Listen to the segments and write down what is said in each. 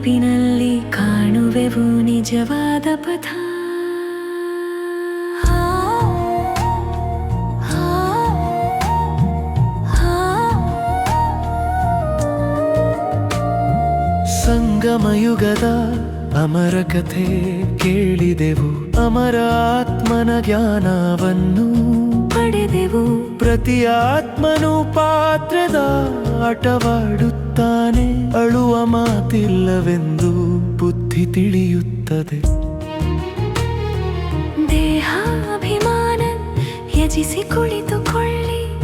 ನೆನಪಿನಲ್ಲಿ ಕಾಣುವೆವು ನಿಜವಾದ ಪಥ. ಸಂಗಮಯುಗದ ಅಮರ ಕಥೆ ಕೇಳಿದೆವು ಅಮರ ಆತ್ಮನ ಜ್ಞಾನವನ್ನು ಪ್ರತಿ ಆತ್ಮನು ಪಾತ್ರದ ಆಟವಾಡುತ್ತಾನೆ. ಅಳುವ ಮಾತಿಲ್ಲವೆಂದು ಬುದ್ಧಿ ತಿಳಿಯುತ್ತದೆ. ದೇಹಾಭಿಮಾನ ಯಜಿಸಿ ಕುಳಿತುಕೊಳ್ಳಿ.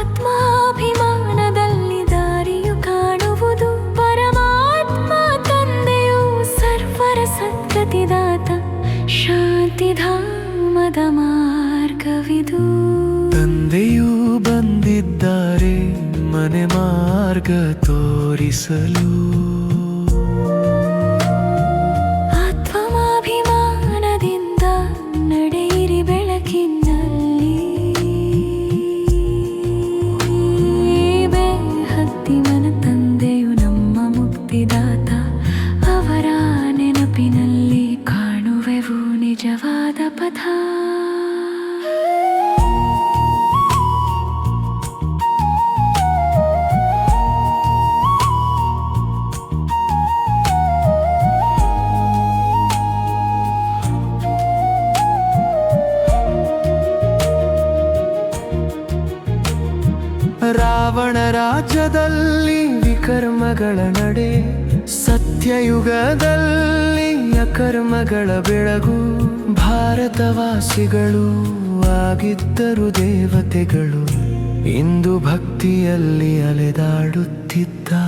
ಆತ್ಮಾಭಿಮಾನದಲ್ಲಿ ದಾರಿಯು ಕಾಣುವುದು ಪರಮಾತ್ಮ ತಂದೆಯು ಸರ್ವರ ಸದ್ಗತಿದಾತ ಶಾಂತಿಧಾಮದ ಮಾರ್ಗವಿದು. ತಂದೆಯೂ ಬಂದಿದ್ದಾರೆ ಮನೆ ಮಾರ್ಗ ತೋರಿಸಲು. ರಾವಣ ರಾಜ್ಯದಲ್ಲಿ ವಿಕರ್ಮಗಳ ನಡೆ ಸತ್ಯಯುಗದಲ್ಲಿ ಅಕರ್ಮಗಳ ಬೆಳಗು ಭಾರತವಾಸಿಗಳು ಆಗಿದ್ದರು ದೇವತೆಗಳು ಇಂದು ಭಕ್ತಿಯಲ್ಲಿ ಅಲೆದಾಡುತ್ತಿದ್ದಾರೆ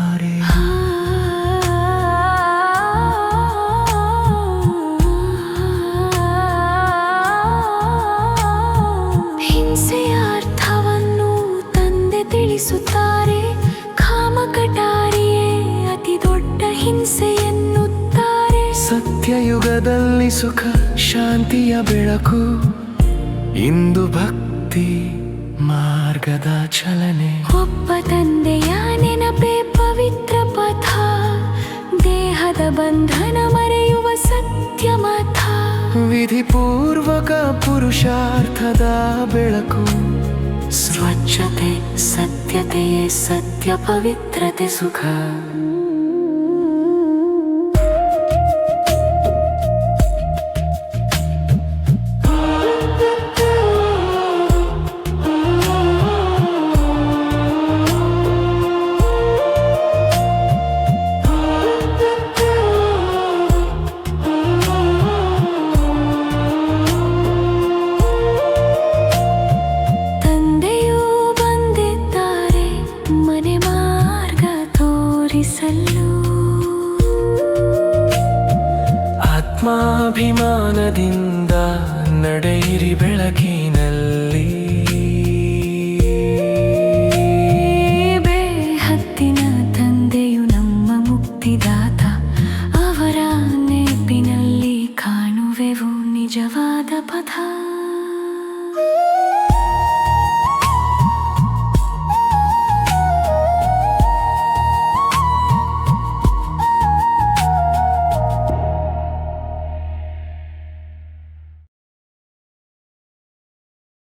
ತಂದೆ ಕಾಮ ಕಾಮಕಟಾರಿಯೇ ಅತಿ ದೊಡ್ಡ ಹಿಂಸೆಯನ್ನುತ್ತಾರೆ. ಸತ್ಯಯುಗದಲ್ಲಿ ಸುಖ ಶಾಂತಿಯ ಬೆಳಕು ಇಂದು ಭಕ್ತಿ ಮಾರ್ಗದ ಚಲನೆ. ಒಬ್ಬ ತಂದೆಯ ನೆನಪೇ ಪವಿತ್ರ ಪಥ ದೇಹದ ಬಂಧನ ಮರೆಯುವ ಸತ್ಯ ಮಥ. ವಿಧಿಪೂರ್ವಕ ಪುರುಷಾರ್ಥದ ಬೆಳಕು. स्वच्छते सत्यते सत्यपवित्रते सुखा ಆತ್ಮಾಭಿಮಾನದಿಂದ ನಡೆಯಿರಿ ಬೆಳಕಿನಲ್ಲಿ. ಬೇಹತ್ತಿನ ತಂದೆಯು ನಮ್ಮ ಮುಕ್ತಿದಾತ. ಅವರ ನೆನಪಿನಲ್ಲಿ ಕಾಣುವೆವು ನಿಜವಾದ ಪಥ.